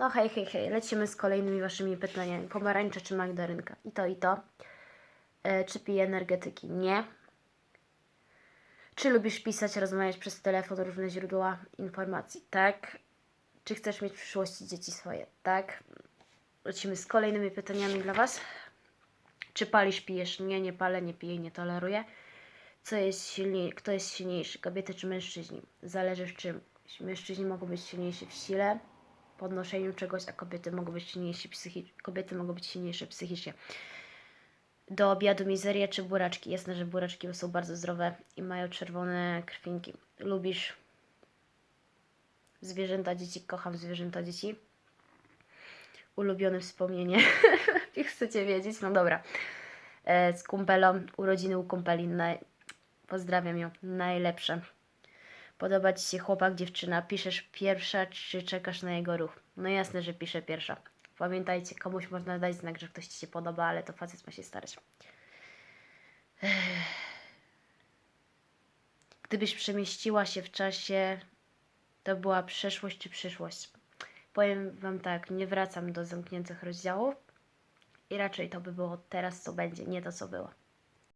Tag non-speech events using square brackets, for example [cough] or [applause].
No hej, hej, hej, lecimy z kolejnymi waszymi pytaniami. Pomarańcza czy magdarynka? I to, i to. E, czy pije energetyki? Nie. Czy lubisz pisać, rozmawiać przez telefon, różne źródła informacji? Tak. Czy chcesz mieć w przyszłości dzieci swoje? Tak. Lecimy z kolejnymi pytaniami dla was. Czy palisz, pijesz? Nie, nie palę, nie piję, nie toleruję. Co jest silniej, kto jest silniejszy, kobiety czy mężczyźni? Zależy w czym. Mężczyźni mogą być silniejsi w sile, podnoszeniu czegoś, a kobiety mogą być silniejsze psychicznie. Kobiety mogą być silniejsze psychicznie. Do obiadu mizeria czy buraczki? Jasne, że buraczki są bardzo zdrowe i mają czerwone krwinki. Lubisz zwierzęta dzieci? Kocham zwierzęta dzieci. Ulubione wspomnienie. [laughs] Chcecie wiedzieć? No dobra. E, z kumpelą, urodziny u kumpeli. Pozdrawiam ją. Najlepsze. Podoba Ci się chłopak, dziewczyna? Piszesz pierwsza, czy czekasz na jego ruch? No jasne, że piszę pierwsza. Pamiętajcie, komuś można dać znak, że ktoś Ci się podoba, ale to facet ma się starać. Gdybyś przemieściła się w czasie, to była przeszłość czy przyszłość? Powiem Wam tak, nie wracam do zamkniętych rozdziałów i raczej to by było teraz, co będzie, nie to, co było.